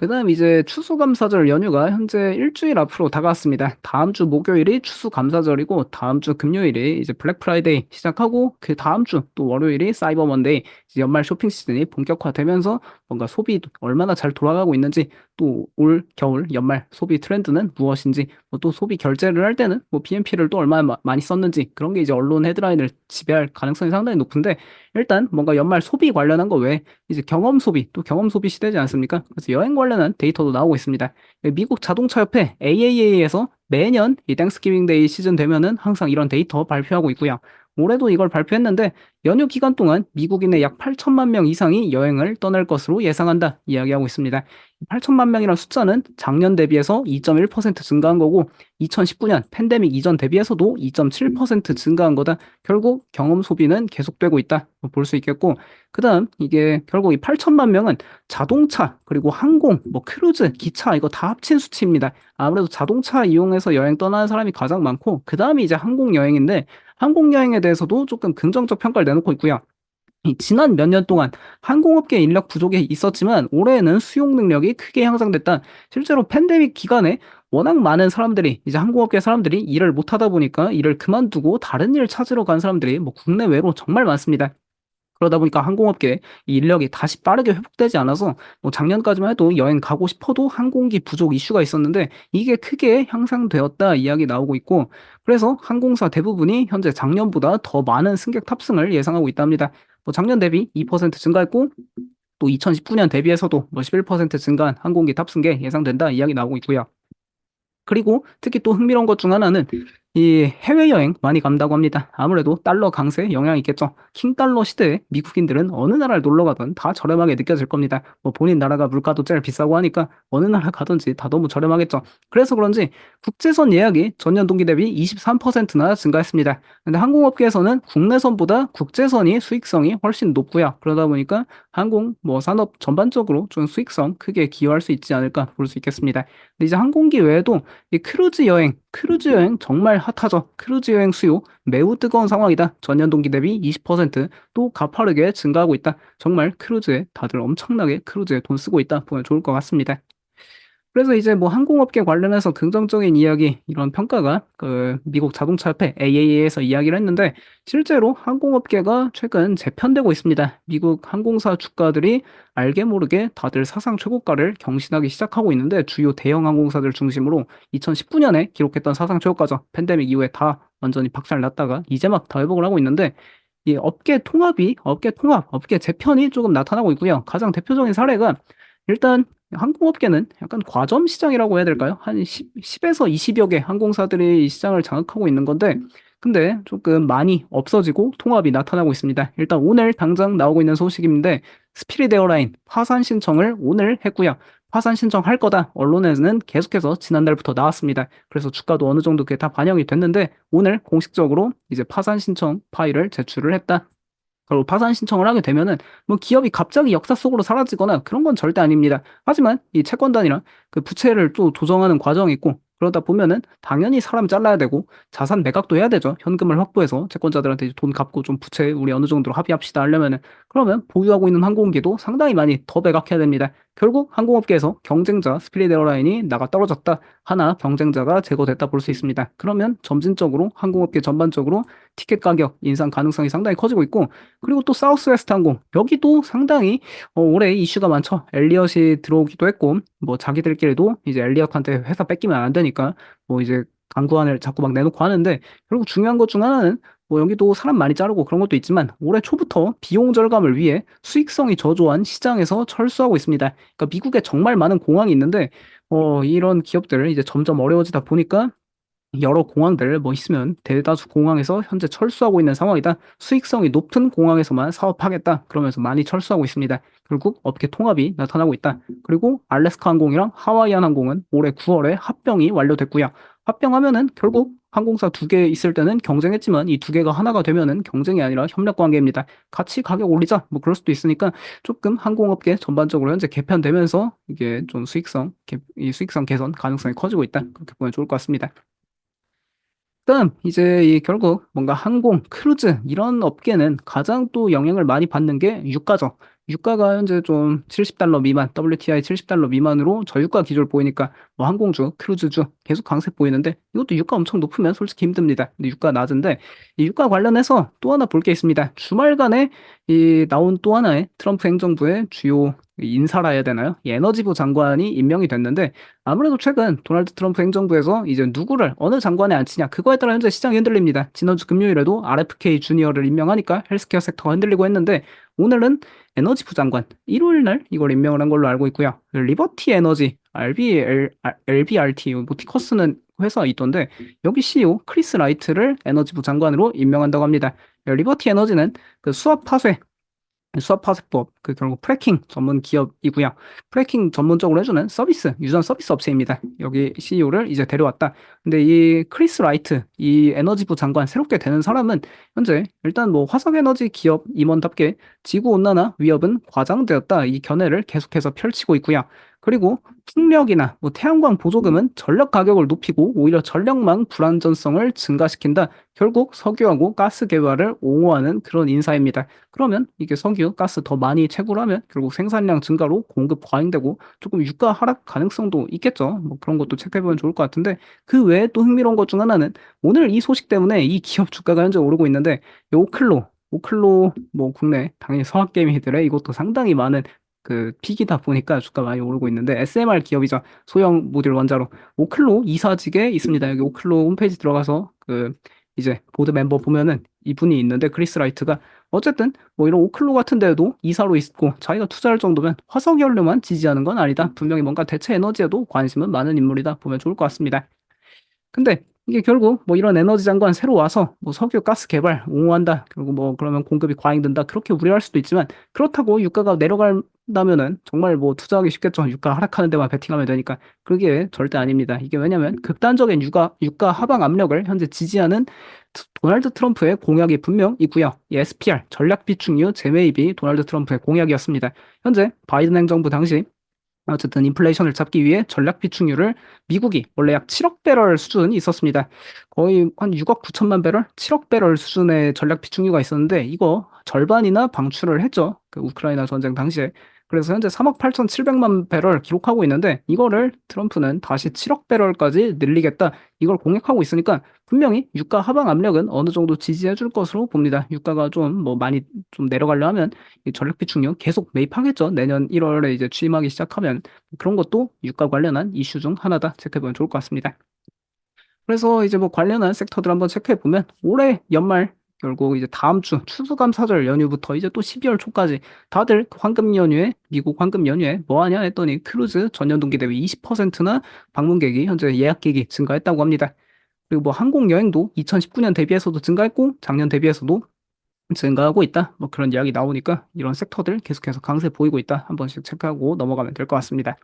그다음 이제 추수감사절 연휴가 현재 일주일 앞으로 다가왔습니다. 다음 주 목요일이 추수감사절이고 다음 주 금요일이 이제 블랙 프라이데이 시작하고 그 다음 주 또 월요일이 사이버 먼데이 이제 연말 쇼핑 시즌이 본격화되면서 뭔가 소비 얼마나 잘 돌아가고 있는지 또 올 겨울 연말 소비 트렌드는 무엇인지 뭐 또 소비 결제를 할 때는 뭐 BNP를 또 얼마나 마- 많이 썼는지 그런 게 이제 언론 헤드라인을 지배할 가능성이 상당히 높은데 일단 뭔가 연말 소비 관련한 거 외에 이제 경험 소비 또 경험 소비 시대지 않습니까? 그래서 여행 관련 한 데이터도 나오고 있습니다. 미국 자동차 협회 AAA에서 매년 이 땡스기빙 데이 시즌 되면은 항상 이런 데이터 발표하고 있고요. 올해도 이걸 발표했는데 연휴 기간 동안 미국인의 약 8천만 명 이상이 여행을 떠날 것으로 예상한다 이야기하고 있습니다. 8천만 명이라는 숫자는 작년 대비해서 2.1% 증가한 거고 2019년 팬데믹 이전 대비해서도 2.7% 증가한 거다. 결국 경험 소비는 계속되고 있다 볼 수 있겠고 그다음 이게 결국 이 8천만 명은 자동차 그리고 항공 뭐 크루즈 기차 이거 다 합친 수치입니다. 아무래도 자동차 이용해서 여행 떠나는 사람이 가장 많고 그다음이 이제 항공 여행인데 항공 여행에 대해서도 조금 긍정적 평가를 내놓고 있고요. 이 지난 몇 년 동안 항공업계 인력 부족이 있었지만 올해에는 수용 능력이 크게 향상됐다. 실제로 팬데믹 기간에 워낙 많은 사람들이 이제 항공업계 사람들이 일을 못 하다 보니까 일을 그만두고 다른 일 찾으러 간 사람들이 뭐 국내외로 정말 많습니다. 그러다 보니까 항공업계 이 인력이 다시 빠르게 회복되지 않아서 뭐 작년까지만 해도 여행 가고 싶어도 항공기 부족 이슈가 있었는데 이게 크게 향상되었다 이야기 나오고 있고 그래서 항공사 대부분이 현재 작년보다 더 많은 승객 탑승을 예상하고 있답니다. 뭐 작년 대비 2% 증가했고 또 2019년 대비해서도 뭐 11% 증가한 항공기 탑승객 예상된다 이야기 나오고 있고요. 그리고 특히 또 흥미로운 것 중 하나는 이 해외여행 많이 간다고 합니다. 아무래도 달러 강세 영향이 있겠죠. 킹달러 시대에 미국인들은 어느 나라를 놀러 가든 다 저렴하게 느껴질 겁니다. 뭐 본인 나라가 물가도 제일 비싸고 하니까 어느 나라 가든지 다 너무 저렴하겠죠. 그래서 그런지 국제선 예약이 전년 동기 대비 23%나 증가했습니다. 근데 항공업계에서는 국내선보다 국제선이 수익성이 훨씬 높고요. 그러다 보니까 항공 뭐 산업 전반적으로 좀 수익성 크게 기여할 수 있지 않을까 볼 수 있겠습니다. 근데 이제 항공기 외에도 이 크루즈 여행, 크루즈 여행 정말 핫하죠. 크루즈 여행 수요 매우 뜨거운 상황이다. 전년 동기 대비 20%또 가파르게 증가하고 있다. 정말 크루즈에 다들 엄청나게 크루즈에 돈 쓰고 있다 보면 좋을 것 같습니다. 그래서 이제 뭐 항공업계 관련해서 긍정적인 이야기 이런 평가가 그 미국 자동차 협회 AAA에서 이야기를 했는데 실제로 항공업계가 최근 재편되고 있습니다. 미국 항공사 주가들이 알게 모르게 다들 사상 최고가를 경신하기 시작하고 있는데 주요 대형 항공사들 중심으로 2019년에 기록했던 사상 최고가죠. 팬데믹 이후에 다 완전히 박살 났다가 이제 막 다 회복을 하고 있는데 이 업계 통합이 업계 통합, 업계 재편이 조금 나타나고 있고요. 가장 대표적인 사례가 일단 항공업계는 약간 과점 시장이라고 해야 될까요? 한 10, 10 에서 20여 개 항공사들이 이 시장을 장악하고 있는 건데 근데 조금 많이 없어지고 통합이 나타나고 있습니다. 일단 오늘 당장 나오고 있는 소식인데 스피릿 에어라인 파산 신청을 오늘 했고요. 파산 신청할 거다. 언론에서는 계속해서 지난달부터 나왔습니다. 그래서 주가도 어느 정도 그게 다 반영이 됐는데 오늘 공식적으로 이제 파산 신청 파일을 제출을 했다. 그리고 파산 신청을 하게 되면은 뭐 기업이 갑자기 역사 속으로 사라지거나 그런 건 절대 아닙니다. 하지만 이 채권단이랑 그 부채를 또 조정하는 과정이 있고 그러다 보면은 당연히 사람 잘라야 되고 자산 매각도 해야 되죠. 현금을 확보해서 채권자들한테 돈 갚고 좀 부채 우리 어느 정도로 합의합시다 하려면은 그러면 보유하고 있는 항공기도 상당히 많이 더 매각해야 됩니다. 결국 항공업계에서 경쟁자 스피릿 에어라인이 나가 떨어졌다. 하나 경쟁자가 제거됐다 볼 수 있습니다. 그러면 점진적으로 항공업계 전반적으로 티켓 가격 인상 가능성이 상당히 커지고 있고 그리고 또 사우스웨스트 항공 여기도 상당히 어, 올해 이슈가 많죠. 엘리엇이 들어오기도 했고 뭐 자기들끼리도 이제 엘리엇한테 회사 뺏기면 안 되니까 뭐 이제 강구안을 자꾸 막 내놓고 하는데 결국 중요한 것 중 하나는 뭐 여기도 사람 많이 자르고 그런 것도 있지만 올해 초부터 비용 절감을 위해 수익성이 저조한 시장에서 철수하고 있습니다. 그러니까 미국에 정말 많은 공항이 있는데 어 이런 기업들 이제 점점 어려워지다 보니까 여러 공항들 뭐 있으면 대다수 공항에서 현재 철수하고 있는 상황이다. 수익성이 높은 공항에서만 사업하겠다. 그러면서 많이 철수하고 있습니다. 결국 업계 통합이 나타나고 있다. 그리고 알래스카 항공이랑 하와이안 항공은 올해 9월에 합병이 완료됐고요. 합병하면은 결국 항공사 두 개 있을 때는 경쟁했지만 이 두 개가 하나가 되면은 경쟁이 아니라 협력 관계입니다. 같이 가격 올리자 뭐 그럴 수도 있으니까 조금 항공업계 전반적으로 현재 개편되면서 이게 좀 수익성 개- 이 수익성 개선 가능성이 커지고 있다. 그렇게 보면 좋을 것 같습니다. 다음 이제 이 결국 뭔가 항공, 크루즈 이런 업계는 가장 또 영향을 많이 받는 게 유가죠. 유가가 현재 좀 70달러 미만, WTI 70달러 미만으로 저유가 기조를 보이니까 뭐 항공주, 크루즈주 계속 강세 보이는데 이것도 유가 엄청 높으면 솔직히 힘듭니다. 근데 유가 낮은데 이 유가 관련해서 또 하나 볼 게 있습니다. 주말간에 이 나온 또 하나의 트럼프 행정부의 주요 인사라 해야 되나요? 이 에너지부 장관이 임명이 됐는데 아무래도 최근 도널드 트럼프 행정부에서 이제 누구를 어느 장관에 앉히냐 그거에 따라 현재 시장이 흔들립니다. 지난주 금요일에도 RFK 주니어를 임명하니까 헬스케어 섹터가 흔들리고 했는데 오늘은 에너지 부 장관 일요일 날 이걸 임명을 한 걸로 알고 있고요. 리버티 에너지 RBL, LBRT 뭐 티커스는 회사 있던데 여기 CEO 크리스 라이트를 에너지 부 장관으로 임명한다고 합니다. 리버티 에너지는 그 수압 파쇄 파쇄법, 그 결국 프래킹 전문 기업이고요. 프래킹 전문적으로 해주는 서비스, 유전 서비스 업체입니다. 여기 CEO를 이제 데려왔다. 근데 이 크리스 라이트, 이 에너지부 장관 새롭게 되는 사람은 현재 일단 뭐 화석에너지 기업 임원답게 지구온난화 위협은 과장되었다. 이 견해를 계속해서 펼치고 있고요. 그리고 풍력이나 뭐 태양광 보조금은 전력 가격을 높이고 오히려 전력망 불안전성을 증가시킨다. 결국 석유하고 가스 개발을 옹호하는 그런 인사입니다. 그러면 이게 석유, 가스 더 많이 채굴하면 결국 생산량 증가로 공급 과잉되고 조금 유가 하락 가능성도 있겠죠. 뭐 그런 것도 체크해보면 좋을 것 같은데 그 외에 또 흥미로운 것 중 하나는 오늘 이 소식 때문에 이 기업 주가가 현재 오르고 있는데 이 오클로 오클로 뭐 국내 당연히 서학개미들의 이것도 상당히 많은 그 픽이다 보니까 주가 많이 오르고 있는데 SMR 기업이죠. 소형 모듈 원자로 오클로 이사직에 있습니다. 여기 오클로 홈페이지 들어가서 그 이제 보드 멤버 보면은 이분이 있는데 크리스 라이트가 어쨌든 뭐 이런 오클로 같은 데도 이사로 있고 자기가 투자할 정도면 화석 연료만 지지하는 건 아니다. 분명히 뭔가 대체 에너지에도 관심은 많은 인물이다 보면 좋을 것 같습니다. 근데 이게 결국 뭐 이런 에너지 장관 새로 와서 뭐 석유 가스 개발 옹호한다. 결국 뭐 그러면 공급이 과잉된다. 그렇게 우려할 수도 있지만 그렇다고 유가가 내려간다면은 정말 뭐 투자하기 쉽겠죠. 유가 하락하는 데만 베팅하면 되니까. 그게 절대 아닙니다. 이게 왜냐면 극단적인 유가 유가 하방 압력을 현재 지지하는 도널드 트럼프의 공약이 분명 있고요. 이 SPR 전략 비축유 재매입이 도널드 트럼프의 공약이었습니다. 현재 바이든 행정부 당시 어쨌든 인플레이션을 잡기 위해 전략 비축유를 미국이 원래 약 7억 배럴 수준이 있었습니다. 거의 한 6억 9천만 배럴, 7억 배럴 수준의 전략 비축유가 있었는데 이거 절반이나 방출을 했죠. 그 우크라이나 전쟁 당시에. 그래서 현재 3억 8,700만 배럴 기록하고 있는데 이거를 트럼프는 다시 7억 배럴까지 늘리겠다. 이걸 공약하고 있으니까 분명히 유가 하방 압력은 어느 정도 지지해 줄 것으로 봅니다. 유가가 좀 뭐 많이 좀 내려가려 하면 이 전력 비축유 계속 매입하겠죠. 내년 1월에 이제 취임하기 시작하면 그런 것도 유가 관련한 이슈 중 하나다. 체크해 보면 좋을 것 같습니다. 그래서 이제 뭐 관련한 섹터들 한번 체크해 보면 올해 연말 결국 이제 다음 주 추수감사절 연휴부터 이제 또 12월 초까지 다들 그 황금 연휴에 미국 황금 연휴에 뭐 하냐 했더니 크루즈 전년 동기 대비 20%나 방문객이 현재 예약객이 증가했다고 합니다. 그리고 뭐 항공 여행도 2019년 대비해서도 증가했고 작년 대비해서도 증가하고 있다. 뭐 그런 이야기 나오니까 이런 섹터들 계속해서 강세 보이고 있다. 한 번씩 체크하고 넘어가면 될 것 같습니다.